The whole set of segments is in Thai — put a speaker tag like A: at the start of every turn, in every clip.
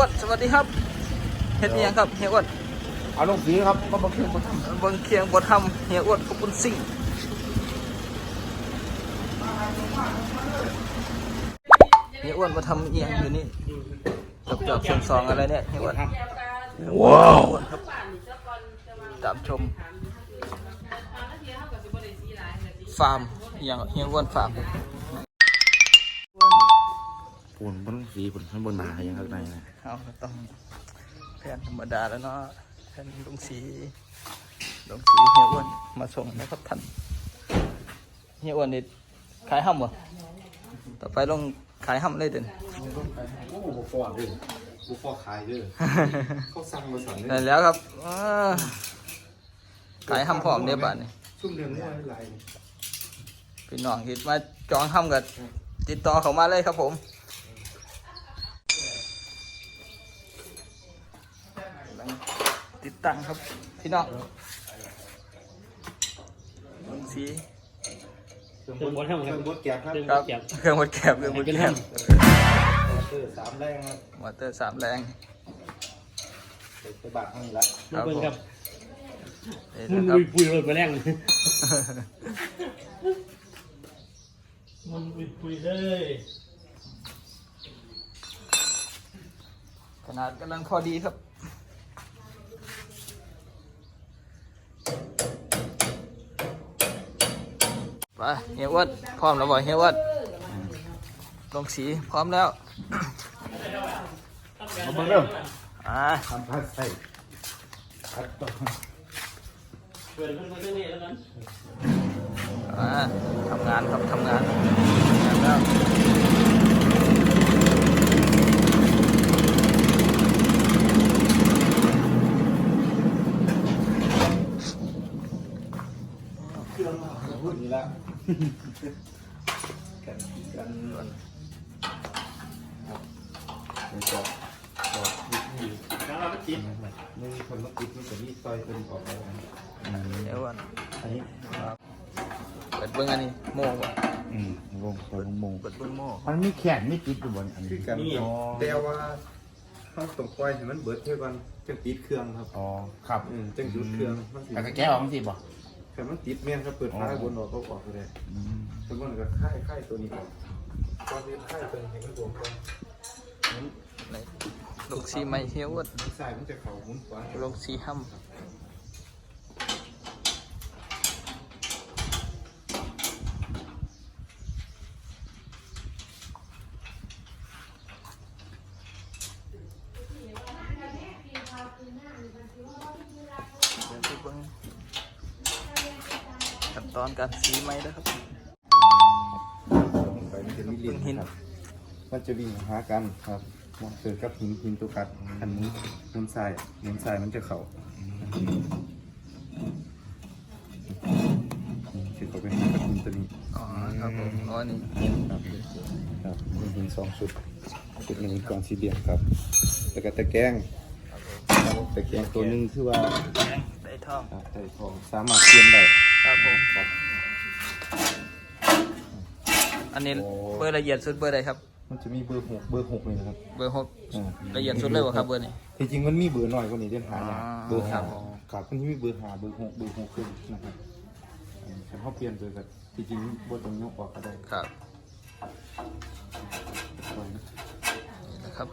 A: อ้วนสวัสดีครับเฮ็ดอิหยังครับเฮียอ้วน
B: เอาลงสีครับก็มาเคียงมาทำ
A: เบิ่งเคียงบ่ทำเฮียอ้วนขอบคุณสิ่งเฮียอ้วนมาทำเอียงอยู่นี่จบจอบเสียงซองอะไรเนี่ยเฮียอ้วน
B: ว้าว
A: ครับตามชมฟาร์มอหย่างเฮียอ้วนฟาร์ม
B: ปูนบนสีปูนข้างบนหนาอย่างข้างในนะ
A: เอาก็ต้องแผนธรรมดาแล้วเนาะแผนลงสีลงสีเฮียอ้วนมาส่งนะครับท่านเฮียอ้วนนี่ขายห้ำวะต่อไปลงขายห้ำเลยเด่น
B: โอ้โหฟอดเลยบุฟอขายเลยเขาสั่งมาสั่งเลย
A: ได้แล้วครับอ้าขายห้ำพร้อมเดียบาทนี่
B: ชุ่มเดือนนี้อะไร
A: พี่น้องคิดมาจองห้ำกับติดต่อเขามาเลยครับผม ติดตั้งครับ พี่น้องลงสี
B: เครื่องบดเครื่องบดแก็บครับ
A: ครับเครื่องวัดแคบเครื่องวัดแคบ
B: เออสามแรงครับ
A: มอเตอร์สามแรง
B: ไปบาทเท่านี้ละ
A: ครับ
C: เบิ่ง
A: ผม
C: ครับ
A: นี่
C: มุน
A: นะครับ
C: ปุยปุยเลยไปแรงเลยมันปุยปุยเลย
A: ขนาดกำลังพอดีครับ ไปเฮียอ้วัดพร้อมแล้วบ่เฮียอ้วัดลงสีพร้อมแล้ว
B: มาเบิ่งเริ่ม
A: อ่า
B: ทำพัดใส่พัดต่อ
C: เปิดขึ้นมาเรื่องนี้แล้วกัน
A: อ่าทำงานครับทำงานทำงานแล้ว
B: นี่ละ กันกันนี่ก็บอกนี่
C: แล้วเราก็จิบ
B: นี่มีคนมาติดมันจะมีซอยเป็นออกไปอันนี้
A: เฮียอ้วัด
B: อันนี้
A: เปิดเบิ้งอันนี้โม่บ่
B: อืมวงเปิดวงมง
A: เปิดเบิ้งโม่
B: มันมีแขนมีติดอยู่บนอันนี้
D: คือกันแต่ว่าเขาต้องปล่อยให้มันเบิดเท่ากันจังติดเครื่องครับ
B: อ๋อครับ
D: อืมจังหยุดเครื่องมันสิ
B: แต่แก้ออกมันสิบ่
D: แต่มันติดแม่นครับเปิดฟ้าบนออกก็ออกเลยทุกคนก็ค่ายค่ายตัวนี้ออกตอนนี้ค่ายตัวนี้ให้มันรวมกัน
A: ไหนลงสีใหม่เฮียอ้วัด
D: สายมันจะเข่าหมุนขวา
A: ลงสีห้ำเดี๋ยวไปเบิ่ง ขั้นตอนการสีไหมนะครับ
D: ไปมันจะมีลิ้น
A: หิน
D: ครับมันจะวิ่งหากันครับมันเกิดกับหินหินตัวกัดหันหมุนหมุนทรายหมุนทรายมันจะเข่าคือเขาไปหากับหินตัวนี้
A: อ๋อครับผมอ๋อนี่
D: ครับครับมีหินสองชุดชุดหนึ่งเป็นกล่องสี่เหลี่ยมครับแล้วก็ตะแกรงตะแกรงตัวหนึ่งคือว่า
A: ได้ท่อง
D: ครับใส่ทองสามารถเปลี่ยนได้
A: นนี้
D: โอ้
A: เบอร์ละเอียดสุดเบอร์ใดครับ
D: มันจะมีเบอร์หกเบอร์หกเลยนะครับ
A: เบอร์หก
D: อืม
A: ละเอียดสุดเลยวะครับเบอร์นี้
D: ที่จริงมันมีเบอร์น้อยกว่านี้เดือนหาเนี่ย
A: อ๋อ
D: เบอร์
A: ครั
D: ห้า
A: บผม
D: ครับมันจะมีเบอร์ห้าเบอร์หกเบอร์หกขึ้นนะครับอันนี้ฉันเขาเปลี่ยนเบอร์กันที่จริงบนตรงยกออกก็ได้
A: ครับ
D: ครับ
A: นี่นะครับ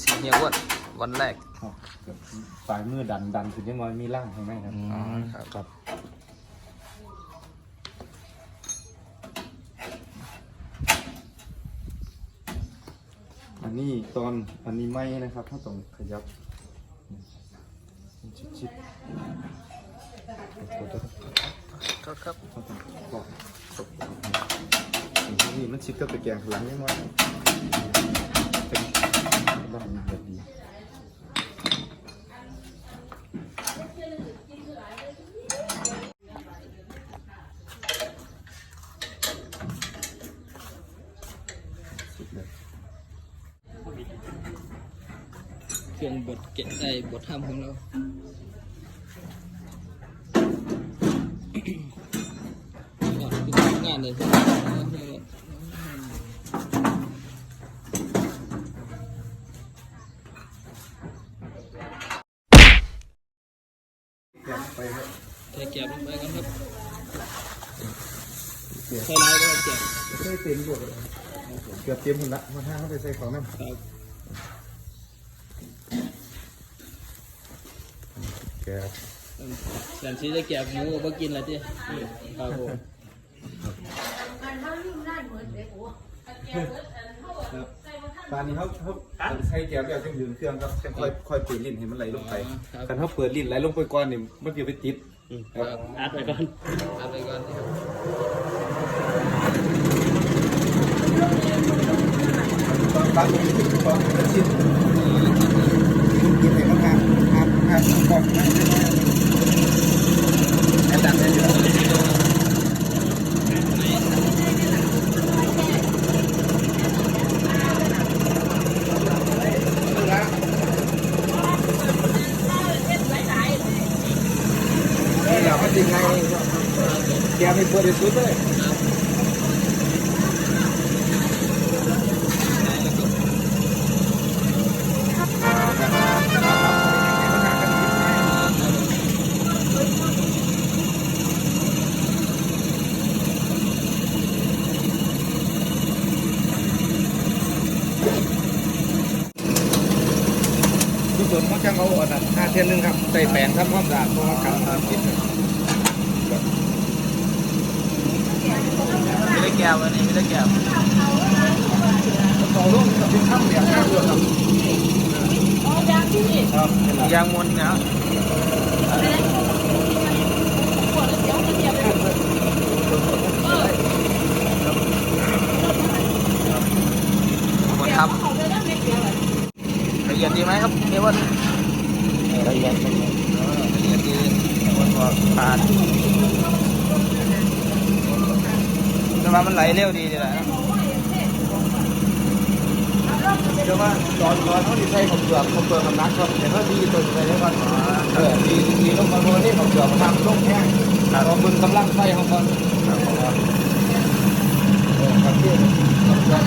A: สีเฮียอ้วนวันแรก
D: สายมือดันดันถึงยังน้อยมีร่างข้างในครับ
A: อ๋อครับ
D: ครับ อันนี้ตอนอันนี้ไม่นะครับ ถ้าต้องขยับชิดชิด
A: ครับครับ
D: เขาต้องบอกตบนี่มันชิดกับตะแกรงหลังยังไงบ้านมันแบบดี
A: ไอ้บททำของเรา ก่อนคืองา
D: นเลย
A: ใส่แกบลงไปกันครับใส่ลายก็แกบ
D: ใส่เต็มหมดเกือบเต็มหมดละมาห้าเขาไปใส่ของนั่น
A: ครับ
D: กบ
A: สันซีจะแกบหมูก็กินละจีครับผม
D: ปานนี้เขาเขาใส่แกบแล้วจังยืนเครื่องครับจังค่อยค่อยเปิดลิ้นให้มันไหลลงไปคันเขาเปิดลิ้นไหลลงไปก่อนนี่มันจะไปติดครับ
C: อัดไปก่อน
A: เอาไปก่อนครับ
D: ตอนปานนี้ตอนเป็นชิ้นกินให้มันงามงาม งามก่อนแอนดังได้อยู่ นี่แหละมันจริงไงแกไม่บริสุทธิ์เลยทุกส่วนเขาจะเอาอันนั้นห้าเทียนหนึ่งครับใส่แป้งทำความสะอาดเพราะว่ากันทำกิน
A: ไม่ได้แกบวันนี้ไม่ได้แกบ
D: ต่อรุ่งกับเป็นข้ามแบบข้ามเรือครับครับ
A: ยางมนนะหมดครับละเอียดดีไหมครับเดี๋ยวว่า
D: ละเอียด
A: ละเอียดดีมันบอกผ่านแต่ว่ามัน ไหลเร็วดีเลยนะ
D: เดี๋ยวว่าตอนตอนเขาดีใส่ของเปลือกของเปลือกมันนักก่อนแต่เขาดีตัวใส่ได้ก่อนเออดีดีลงมาเพราะว่าที่ของเปลือกมันทำลงแห้งเราบึงกำลังใส่ของมันครับผมว่าเออครับที่ของเปลือก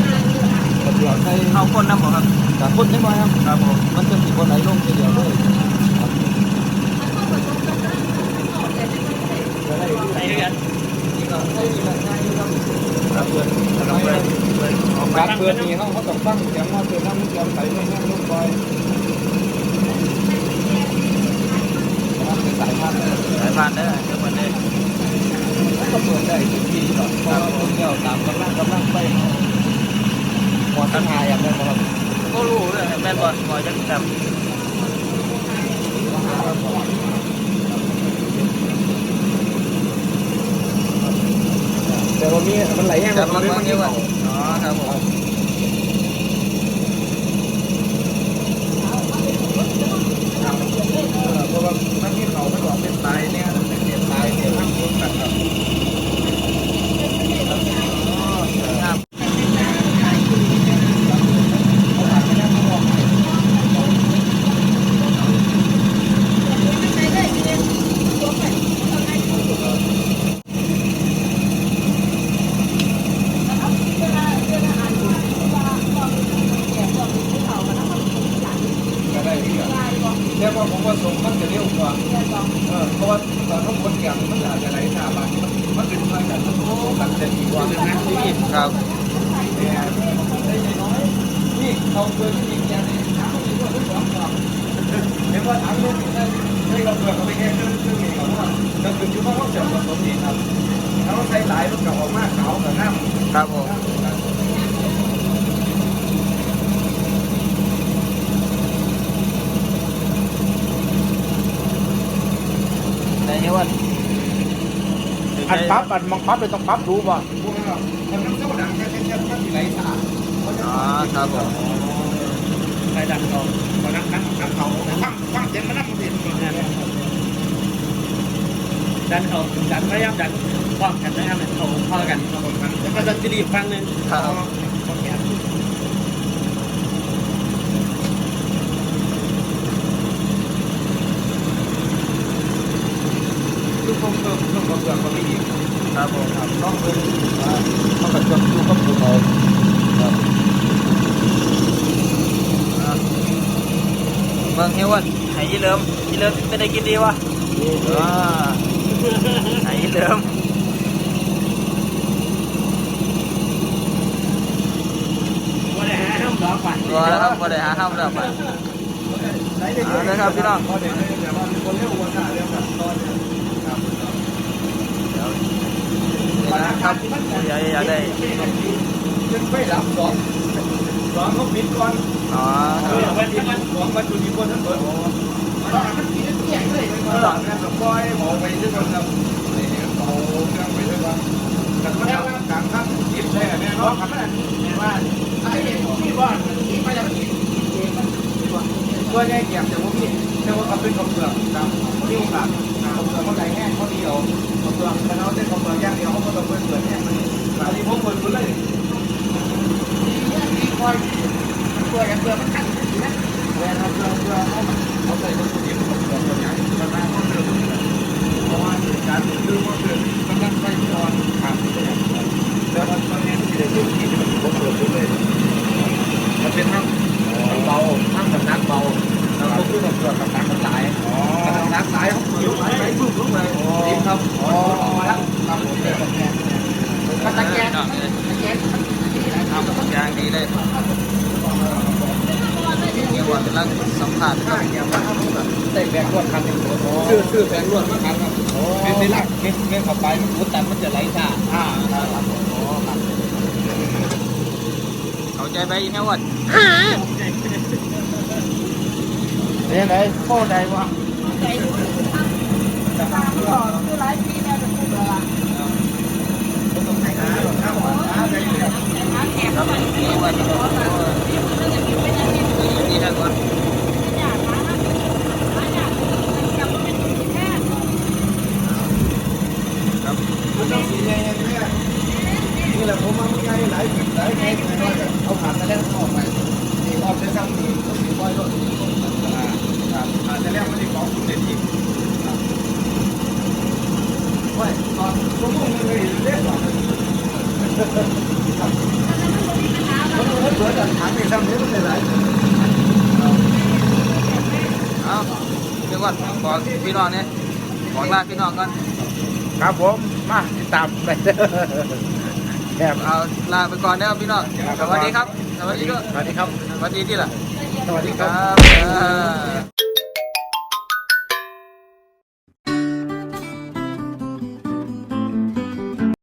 D: ของเปลือกใส่
A: เอาคนน้ำหมอครับ
D: กับพ่นใช่ไหมครับ
A: ครับผม
D: มันจะมีคนไหลลงทีเดียวเลยจะด้
C: ใส่ด้วยกัน
D: ให้ดีแบบง่ายครับ
A: ครับเพื่อนครับเพื่อนเพื่อนออ กไป
D: การเปิดนี่เขาเขาต้องตั้งเสียงว่าเปิดน้ำเสียงใส่ไม่แห้งลงไปเป็นสายพันธุ์
A: สายพานได้เดี๋ยวมันได้
D: ก็เปิดได้ทุกที่หรอกเพราะว่าเที่ยวตามกำลังกำลังไปหมดปัญหาอย่างนั้นครับ
A: ก็รู้เลยแม่นบอลบอลจะแบบ
D: แต่ว่ามีมันไหลแห้ง
A: จับมันมันเยอะว่าอ๋อครับผม
D: เพราะว่ามันมีเขาไม่บอกเป็นตายเนี่ยเป็นตายเนี่ยทั้งคนแบบครับ
A: ครับ
D: ก็ได้ที่แบบแต่ว่าผมว่าส่งมันจะเร็วกว่าเออเพราะว่าตอนทุกคนแก่มันอาจจะไหลหน้าบ้านมันเป็นทางแบบมันจะดีกว่านะที่นี่
A: ครับ
D: นี่เขาเคยมีแกนี่เห็นว่าถังนู้นนั่นให้เราเปิดเขาไปแค่ครึ่งครึ่งเองครับก็คืออยู่ว่าเขาจะผสมเองครับเขาใช้หลายมันก็ออกมาขาวกับน้ำ
A: ครับผมแต่เยอะว่า
B: อันปั๊บอันมังปั๊บเลยต้องปั๊บรู้ป่ะ
D: พวกเราคนน้ำเต้าดังแค่แค่แค่ที่ไหลสะอาดเขาจะ
A: อ๋อครับผม
C: ใส่ดันเขา
B: ตอนนั้นนั่งนั่งเขาฟังฟังเสียงมันนั่งมันเห็น
C: ดันเขาดันพยายามดันพร้อมกันนะครับเขาพอกันแล้วก็จะรีบฟังหนึ่ง
A: ครับ
D: คือเพิ่มเพิ่ม เพิ่มความเสื่อมก็ไม่ดี
A: ครับผม
D: ครับต้องเป็นต้องกับจำดูกับผู้เอาครับ
A: เมืองเฮวันไหนยี่เลิมยี่เลิมเป็นได้กินดีวะ
D: เเอ
A: อไหนเดิม
C: ว่าได้หาห้ามดอกฝัน
A: ตัวแล้วครับพอได้หาห้ามแล้วไปเอาเลยครับพี่น้อง
D: นี่นะ
A: ครับอยากอยากได้
D: ยังไม่รับสองสองเขาปิดก่อน
A: อ๋อ
C: เออวันนี้มัน
D: สองมันอยู่ที่คนทั้งหมดมันกินเที่ยงเลยหลังเนี่ยปล่อยหมอไปด้วยกันครับนี่เอาเครื่องไปด้วยกันแต่มันทำกลางครับยิบแท้แน่นอนครับ
C: ว่าไอ้ที่บ้านที่ไม่ได้กิน
D: ตัวแยกแยกแต่ว่าพี่แต่ว่าเขาเป็นข้าวเปลือกครับที่โอกาสข้าวเปลือกเขาไหลแห้งเขาเดียวข้าวเปลือกแต่เราเส้นข้าวเปลือกย่างเดียว เขาก็ต้อเปลือกแห้งมันอันนี้ผมเปิดคุณเลย
C: ดีคอยตัวอย่างเดียวมันขัดนะ
D: เวลาเปลือเปลือเขาเขาใส่วัตถุดิบข้าวเปลือกตัวใหญ่มันน่าเขาเปลือกเพราะว่าการซื้อข้าวเรื่องมันนั่งไปตอนทำแล้วมันตอนนี้ที่ได้ยุ่งที่มันข้าวเปลือกเลยมันเป็นทั้งเบาทั้งกับนักเบาแล้วก็คือข้าวเปลือกกับนักมันหลาย น้ำสายเขาเปิดไหลไปพึ่งพึ่งเลยดีครับอ๋อมาแล้วครับผมเจอแบบนี้
C: มันตะแกรง
A: พี่น้องเลย
C: ตะแกรง
A: ทำอย่างดีเลยเดี๋ยววันกำลังสัมผัสครับ
D: เกี่ยวกับเขาแบบเตะแบกรวดคันหนึ่งชื่ อชื่อแบกรวดมาคันครับเป็นในลักเก็บเก็บเข้าไปมันพุทแต่มันจะไหลซ่าอ่าครับ
A: เข้าใจไปยังไงวัน
D: เป็นยังไงโค้ได้วะ
E: คือหลายปีแล้วจะพูดว่า
D: ต้องใช้ขาหรอกครับขา
E: หาแขกเข้ามาที่นี่
A: วัน
E: ขอมาที่มันจะอยู่เป็นยังไง
A: นี้นะก่อน
D: กไปนี่ออกได้ซ้ำนี่ต้องมีปล่อยรถอ่าครับขาตะแลงมันได้ของคุณเด็ดอีก ว่าตอนชั่วโมงนึงเลยเรียกว่ามันมันเปิดอ่ะถามไปทำนี้มันเลยหลาย
A: เอาเดี๋ยวก่อนบอกพี่น้องเนี่ยบอกลาพี่น้องก่อน
D: ครับผมมาติดตามไป แคบ
A: เอาลาไปก่อนนะครับพี่น้องสวัสดีครับ สวัสดีด้วย
D: สวัสดีครับ
A: สวัสดีที่ล่ะ
D: สวัสดี
A: ค
D: ครั
A: รับบเออ